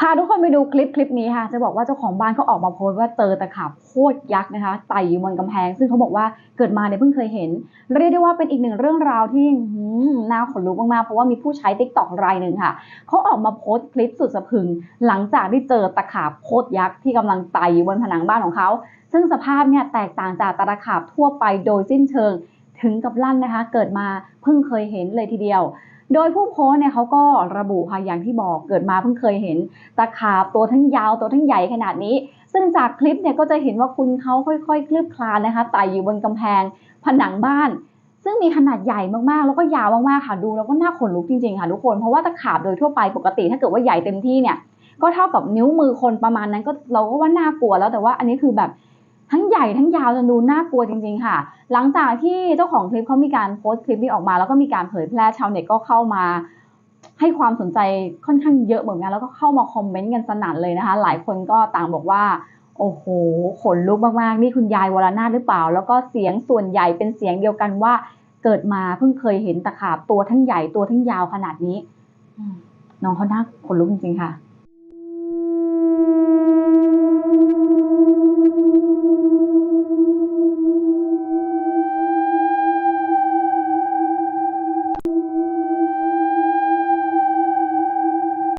พาทุกคนไปดูคลิปคลิปนี้ค่ะ จะบอกว่าเจ้าของบ้านเขาออกมาโพสต์ว่าเจอตะขาบโคตรยักษ์นะคะไต่อยู่บนกำแพง ซึ่งเขาบอกว่าเกิดมาเนี่ยเพิ่งเคยเห็น เรียกได้ว่าเป็นอีกหนึ่งเรื่องราวที่น่าขนลุกมากๆ เพราะว่ามีผู้ใช้ติ๊กต็อกรายหนึ่งค่ะเขาออกมาโพสต์คลิปสุดสะพึง หลังจากที่เจอตะขาบโคตรยักษ์ที่กำลังไต่อยู่บนผนังบ้านของเขา ซึ่งสภาพเนี่ยแตกต่างจากตะขาบทั่วไปโดยสิ้นเชิง ถึงกับลั่นนะคะ เกิดมาเพิ่งเคยเห็นเลยทีเดียว โดยผู้โพสเนี่ยเขาก็ระบุค่ะอย่างที่บอกเกิดมาเพิ่งเคยเห็นตะขาบตัวทั้งยาวตัวทั้งใหญ่ขนาดนี้ ซึ่งจากคลิปเนี่ยก็จะเห็นว่าคุณเขาค่อยๆ คลืบคลานนะคะไต่อยู่บนกำแพง ผนังบ้าน ซึ่งมีขนาดใหญ่มากๆ แล้วก็ยาวมากๆค่ะดูแล้วก็น่าขนลุกจริงๆค่ะทุกคนเพราะว่าตะขาบโดยทั่วไปปกติ ถ้าเกิดว่าใหญ่เต็มที่เนี่ยก็เท่ากับนิ้วมือคนประมาณนั้นก็เราก็ว่าน่ากลัวแล้วแต่ว่าอันนี้คือแบบ ทั้งใหญ่ทั้งยาวจนดูน่ากลัวจริง ๆ ค่ะ หลังจากที่เจ้าของคลิปเขามีการโพสต์คลิปนี้ออกมา แล้วก็มีการเผยแพร่ชาวเน็ตก็เข้ามาให้ความสนใจค่อนข้างเยอะเหมือนกันแล้วก็เข้ามาคอมเมนต์กันสนั่นเลยนะคะ หลายคนก็ต่างบอกว่า โอ้โห ขนลุกมากๆ นี่คุณยายวรนาถหรือเปล่า แล้วก็เสียงส่วนใหญ่เป็นเสียงเดียวกันว่า เกิดมาเพิ่งเคยเห็นตะขาบตัวทั้งใหญ่ตัวทั้งยาวขนาดนี้อืมน้องเขาน่าขนลุกจริงๆค่ะ